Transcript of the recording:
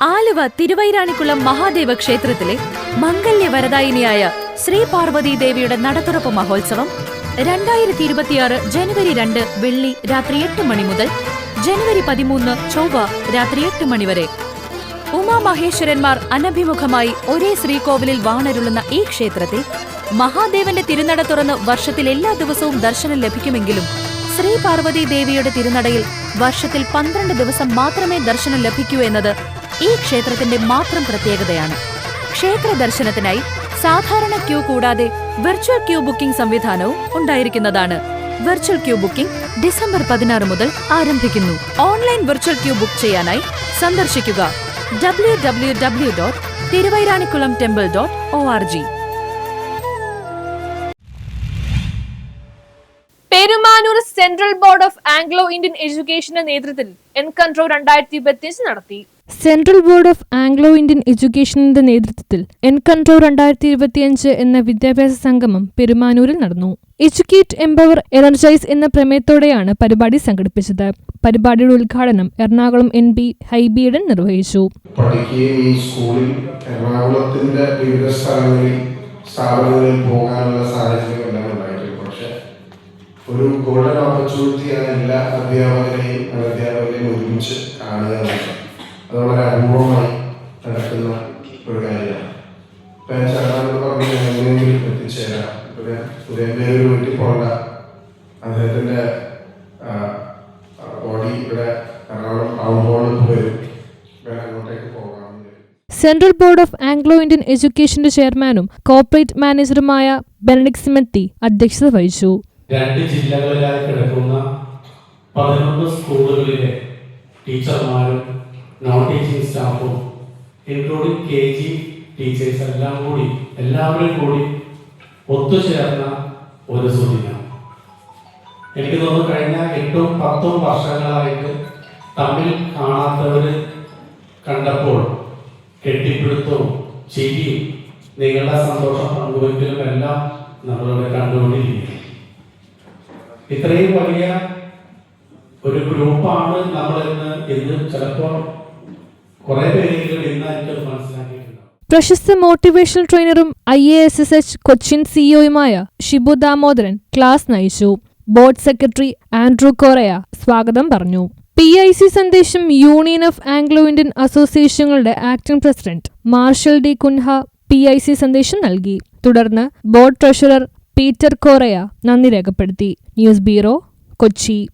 ആലുവ തിരുവൈരാണിക്കുളം മഹാദേവ ക്ഷേത്രത്തിലെ മംഗല്യവരദായിനിയായ ശ്രീ പാർവതി ദേവിയുടെ നടത്തുറപ്പ് മഹോത്സവം രണ്ടായിരത്തി ഇരുപത്തിയാറ് ജനുവരി രണ്ട് വെള്ളി രാത്രി എട്ട് മണി മുതൽ ജനുവരി പതിമൂന്ന് ചൊവ്വ രാത്രി എട്ട് മണി വരെ. ഉമാമഹേശ്വരന്മാർ അനഭിമുഖമായി ഒരേ ശ്രീകോവിലിൽ വാണരുളുന്ന ഈ ക്ഷേത്രത്തിൽ മഹാദേവന്റെ തിരുനട തുറന്ന് വർഷത്തിൽ എല്ലാ ദിവസവും ദർശനം ലഭിക്കുമെങ്കിലും ശ്രീ പാർവതി ദേവിയുടെ തിരുനടയിൽ വർഷത്തിൽ പന്ത്രണ്ട് ദിവസം മാത്രമേ ദർശനം ലഭിക്കൂ എന്നത് ഈ ക്ഷേത്രത്തിന്റെ മാത്രം പ്രത്യേകതയാണ്. ക്ഷേത്ര ദർശനത്തിനായി സാധാരണ ക്യൂ കൂടാതെ വെർച്വൽ ക്യൂ ബുക്കിംഗ് സംവിധാനവും ഉണ്ടായിരിക്കുന്നതാണ്. വെർച്വൽ ക്യൂ ബുക്കിംഗ് ഡിസംബർ പതിനാറ് മുതൽ ആരംഭിക്കുന്നു. ഓൺലൈൻ വെർച്വൽ ക്യൂ ബുക്ക് ചെയ്യാനായി സന്ദർശിക്കുക. W W W dot Thiruvairanikkulam temple dot O R G Perumanoor central board of Anglo Indian എഡ്യൂക്കേഷന്റെ നേതൃത്വത്തിൽ എൻകൺട്രോ രണ്ടായിരത്തി ഇരുപത്തിയഞ്ച് നടത്തി. Central board of Anglo Indian എഡ്യൂക്കേഷനിന്റെ നേതൃത്വത്തിൽ എൻകൺട്രോ രണ്ടായിരത്തി ഇരുപത്തിയഞ്ച് എന്ന വിദ്യാഭ്യാസ സംഗമം പെരുമാനൂരിൽ നടന്നു. എഡ്യൂക്കേറ്റ് എംപവർ എനർജൈസ് എന്ന പ്രമേയത്തോടെയാണ് പരിപാടി സംഘടിപ്പിച്ചത്. പരിപാടിയുടെ ഉദ്ഘാടനം എറണാകുളം എൻ പി ഹൈബിയഡൻ നിർവഹിച്ചു. പഠിക്കുകയും സ്കൂളിൽ എറണാകുളത്തിന്റെ വിവിധ സ്ഥലങ്ങളിൽ സ്ഥാപനങ്ങളിൽ പോകാനുള്ള സാഹചര്യം എല്ലാം ഉണ്ടായിട്ടുണ്ട്. പക്ഷെ ഒരു ഗോൾഡൻ ഓപ്പർച്യൂണിറ്റിയാണ് എല്ലാ അധ്യാപകരെയും അധ്യാപകരെയും ഒരുമിച്ച് കാണുക എന്നുള്ളത്. അത് വളരെ അപൂർവമായി നടക്കുന്ന ഒരു കാര്യമാണ്. ഞാൻ ചേട്ടനോട് പറഞ്ഞു എങ്ങനെയെങ്കിലും എത്തിച്ചേരാം. ഇപ്പൊ വീട്ടിൽ പോകണ്ട അദ്ദേഹത്തിന്റെ ബോഡി ഇവിടെ എറണാകുളം ടൗൺ ഹാളിൽ അങ്ങോട്ടേക്ക് പോകാമെന്ന് central board of Anglo Indian എഡ്യൂക്കേഷന്റെ ചെയർമാനും കോർപ്പറേറ്റ് മാനേജറുമായ ബെനഡിക് സിമത്തി അധ്യക്ഷത വഹിച്ചു. രണ്ട് ജില്ലകളിലായി കിടക്കുന്ന പതിനൊന്ന് സ്കൂളുകളിലെ ടീച്ചർമാരും നോൺ ടീച്ചിങ് സ്റ്റാഫും ഇൻക്ലൂഡിംഗ് കെ ജി ടീച്ചേഴ്സ് എല്ലാം കൂടി എല്ലാവരും കൂടി ഒത്തുചേർന്ന ഒരു സുദിനം. എനിക്ക് തോന്നുന്നു കഴിഞ്ഞ എട്ടും പത്തും വർഷങ്ങളായിട്ട് തമ്മിൽ കാണാത്തവര് കണ്ടപ്പോൾ കെട്ടിപ്പിടുത്തവും ചിരിയും നിങ്ങളുടെ സന്തോഷം പങ്കുവയ്ക്കലും എല്ലാം നമ്മളിവിടെ കണ്ടുകൊണ്ടിരിക്കുന്നു ഇത്രയും വലിയ ഒരു ഗ്രൂപ്പാണ് നമ്മൾ ഇന്ന് ഇന്ന് ചിലപ്പോൾ പ്രശസ്ത motivational ട്രെയിനറും I A S S H Cochin സിഇഒയുമായ Shibu Damodaran class നയിച്ചു. ബോർഡ് സെക്രട്ടറി ആൻഡ്രൂ കോറയ സ്വാഗതം പറഞ്ഞു. പി ഐ സി സന്ദേശം union of Anglo Indian അസോസിയേഷനുകളുടെ acting president Marshal D'Cunha P I C സന്ദേശം നൽകി. തുടർന്ന് ബോർഡ് ട്രഷറർ പീറ്റർ കോറയ നന്ദി രേഖപ്പെടുത്തി. News bureau Kochi.